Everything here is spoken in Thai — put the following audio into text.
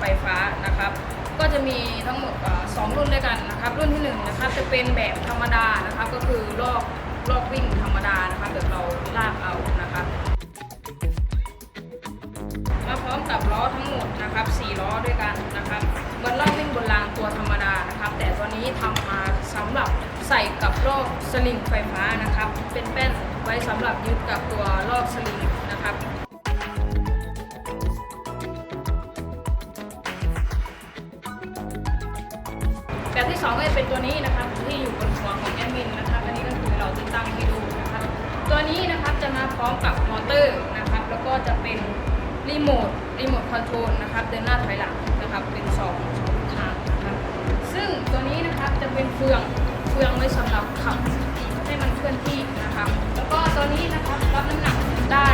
ไฟฟ้านะครับ ก็จะมีทั้งหมดสองรุ่นด้วยกันนะครับ รุ่นที่หนึ่งนะครับจะเป็นแบบธรรมดานะครับ ก็คือลอกลอกวิ่งธรรมดานะครับแบบเราลากเอานะครับมาพร้อมกับล้อทั้งหมดนะครับ4ล้อด้วยกันนะครับเหมือนลอกวิ่งบนรางตัวธรรมดานะครับ แต่ตัวนี้ทำมาสำหรับใส่กับลอกสลิงไฟฟ้านะครับ เป็นแป้นไว้สำหรับยึดกับตัวลอกสลิงนะครับ แบบที่2ก็จะเป็นตัวนี้นะครับที่อยู่บนหัวของแอดมินนะครับอันนี้ก็คือเราติดตั้งให้ดูนะครับตัวนี้นะครับจะมาพร้อมกับมอเตอร์นะครับแล้วก็จะเป็นรีโมทรีโมทคอนโทรลนะครับเดินหน้าถอยหลังนะครับเป็นสองสองทางนะครับซึ่งตัวนี้นะครับจะเป็นเฟืองเฟืองไว้สำหรับขับให้มันเคลื่อนที่นะครับ แล้วก็ตัวนี้นะครับรับน้ำหนักได้